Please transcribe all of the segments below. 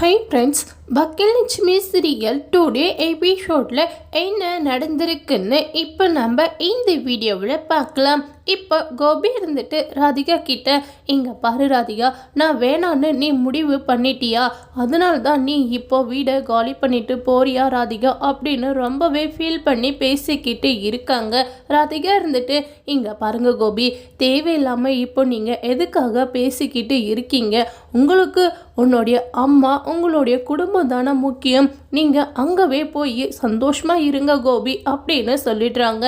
High friends பக்கில் Lakshmi serial today எபிசோடில் என்ன நடந்திருக்குன்னு இப்போ நம்ம இந்த வீடியோவில் பார்க்கலாம். இப்போ கோபி இருந்துட்டு ராதிகா கிட்ட இங்கே பாரு ராதிகா நான் வேணான்னு நீ முடிவு பண்ணிட்டியா? அதனால தான் நீ இப்போ வீடை காலி பண்ணிட்டு போறியா ராதிகா? அப்படின்னு ரொம்பவே ஃபீல் பண்ணி பேசிக்கிட்டு இருக்காங்க. ராதிகா இருந்துட்டு இங்கே பாருங்க கோபி தேவையில்லாமல் இப்போ நீங்கள் எதுக்காக பேசிக்கிட்டு இருக்கீங்க? உங்களுக்கு உன்னுடைய அம்மா உங்களுடைய குடும்பம் தானே முக்கியம். நீங்கள் அங்கவே போய் சந்தோஷமாக இருங்க கோபி அப்படின்னு சொல்லிடுறாங்க.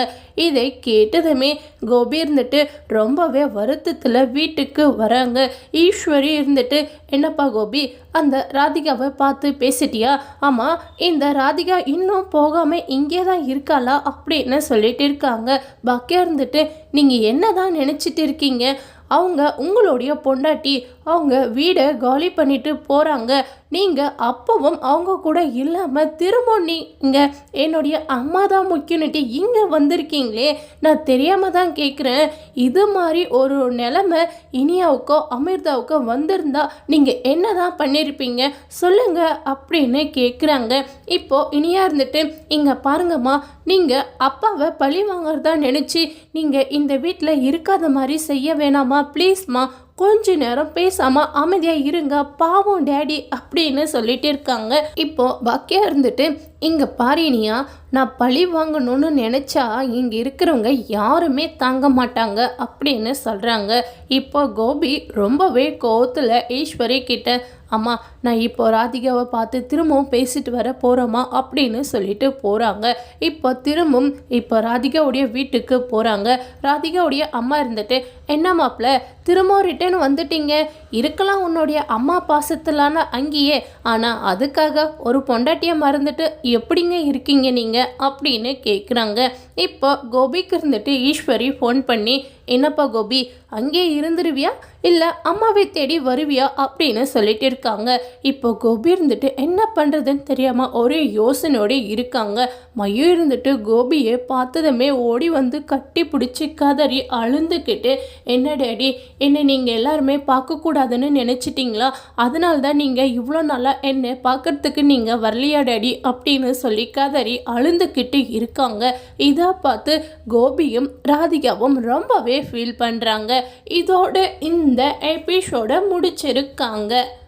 இதை கேட்டதுமே கோபி இருந்துட்டு ரொம்பவே வருத்தத்தில் வீட்டுக்கு வராங்க. ஈஸ்வரி இருந்துட்டு என்னப்பா கோபி அந்த ராதிகாவை பார்த்து பேசிட்டியா? ஆமாம் இந்த ராதிகா இன்னும் போகாமல் இங்கே தான் இருக்காளா? அப்படின்னு சொல்லிட்டு இருக்காங்க. பாக்கியா இருந்துட்டு நீங்கள் என்ன தான் நினச்சிட்டு இருக்கீங்க? அவங்க உங்களுடைய பொண்டாட்டி அவங்க வீடை காலி பண்ணிட்டு போகிறாங்க நீங்கள் அப்பவும் அவங்க கூட இல்லாமல் திரும்ப நீங்கள் என்னுடைய அம்மா தான் முக்கியன்னுட்டு இங்கே வந்திருக்கீங்களே? நான் தெரியாமல் தான் கேட்குறேன் இது மாதிரி ஒரு நிலமை இனியாவுக்கோ அமிர்தாவுக்கோ வந்திருந்தா நீங்கள் என்ன தான் பண்ணியிருப்பீங்க சொல்லுங்கள் அப்படின்னு கேட்குறாங்க இப்போ இனியா இருந்துட்டு இங்கே பாருங்கம்மா நீங்கள் அப்பாவை பழி வாங்குறதா நினச்சி நீங்கள் இந்த வீட்டில் இருக்காத மாதிரி செய்ய வேணாமா? ப்ளீஸ்மா கொஞ்ச நேரம் பேசாம அமைதியா இருங்க பாவம் டேடி அப்படின்னு சொல்லிட்டு இருக்காங்க. இப்போ பாக்கியா இருந்துட்டு இங்க பாரினியா நான் பழி வாங்கணும்னு நினச்சா இங்கே இருக்கிறவங்க யாருமே தாங்க மாட்டாங்க அப்படின்னு சொல்கிறாங்க இப்போ கோபி ரொம்பவே கோவத்தில் ஈஸ்வரி கிட்ட அம்மா நான் இப்போ ராதிகாவை பார்த்து திரும்பவும் பேசிட்டு வர போகிறோமா அப்படின்னு சொல்லிட்டு போகிறாங்க இப்போ திரும்பவும் இப்போ ராதிகாவுடைய வீட்டுக்கு போகிறாங்க ராதிகாவுடைய அம்மா இருந்துட்டு என்ன மாப்பிள்ள திரும்பவும் ரிட்டர்ன் வந்துட்டீங்க? இருக்கலாம் உன்னுடைய அம்மா பாசத்திலான அங்கேயே. ஆனால் அதுக்காக ஒரு பொண்டாட்டியை மறந்துட்டு எப்படிங்க இருக்கீங்க நீங்கள் அப்படின்னு கேட்குறாங்க இப்போ கோபிக்கு இருந்துட்டு ஈஸ்வரி ஃபோன் பண்ணி என்னப்பா கோபி அங்கே இருந்துருவியா? இல்லை அம்மாவை தேடி வருவியா அப்படின்னு சொல்லிட்டு இருக்காங்க. இப்போ கோபி இருந்துட்டு என்ன பண்ணுறதுன்னு தெரியாமல் ஒரே யோசனையோடு இருக்காங்க. மையம் இருந்துட்டு கோபியை பார்த்ததுமே ஓடி வந்து கட்டி பிடிச்சி கதறி அழுந்துக்கிட்டு என்ன டேடி என்னை நீங்கள் எல்லாருமே பார்க்கக்கூடாதுன்னு நினச்சிட்டிங்களா? அதனால தான் நீங்கள் இவ்வளோ நாளாக என்னை பார்க்கறதுக்கு நீங்கள் வரலையா டேடி? அப்படின்னு சொல்லி கதறி அழுந்துக்கிட்டு இருக்காங்க. இதை பார்த்து கோபியும் ராதிகாவும் ரொம்பவே ஃபீல் பண்ணுறாங்க இதோட இந்த இந்த எபிசோட முடிச்சிருக்காங்க.